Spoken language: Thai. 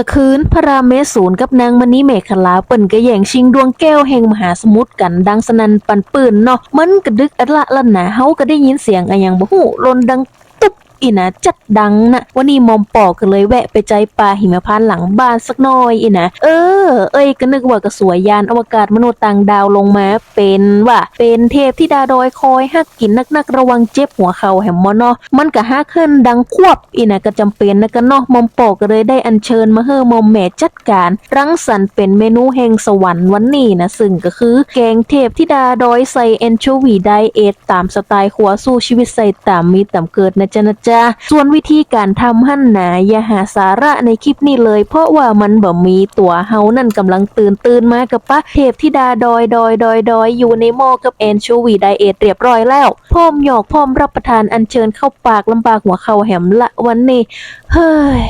ตะคืน พระรามเมศูนกับนางมณีเมขลาเปิ่นก็แย่งชิงดวงแก้วแห่งมหาสมุทรกันดังสนันปันปืนเนาะมันกระดึกอัละละหนาเฮาก็ได้ยินเสียงอะหยังบ่หูลนดัง อีนะจัดดังนะวันนี้มอมปอกก็เลยแวะไปใจปลาหิมพานต์หลังบ้านสักหน่อยอีนะเออ เอ้ยก็นึกว่ากระสวยยานอวกาศมนุษย์ต่างดาวลงมาเป็นว่า เป็นเทพที่ดาดอยคอยฮักกินนักๆระวังเจ็บหัวเข่าแหมมอเนาะมันก็ฮักขึ้นดังควบอีนะก็จำเป็นนะกันเนาะมอมปอกก็เลยได้อัญเชิญมาเฮอมอมแม่จัดการรังสรรค์เป็นเมนูแห่งสวรรค์วันนี้นะซึ่งก็คือแกงเทพที่ดาดอยใส่แอนโชวีไดเอทตามสไตล์ขัวสู้ชีวิตใส่ตามมีตามเกิดนะจ๊ะนะจ๊ะส่วนวิธีการทำหั่นหนาอย่าหาสาระในคลิปนี้เลย เพราะว่ามันบ่มีตัวเฮานั่นกำลังตื่นตื่นมากับปะเทพที่ดาดอยดอยดอยดอยอยู่ในหม้อกับแอนชูวีไดเอทเรียบร้อยแล้วพร้อมหยอกพร้อมรับประทานอันเชิญเข้าปากลำบากหัวเข่าแหมละวันนี้เฮ้ย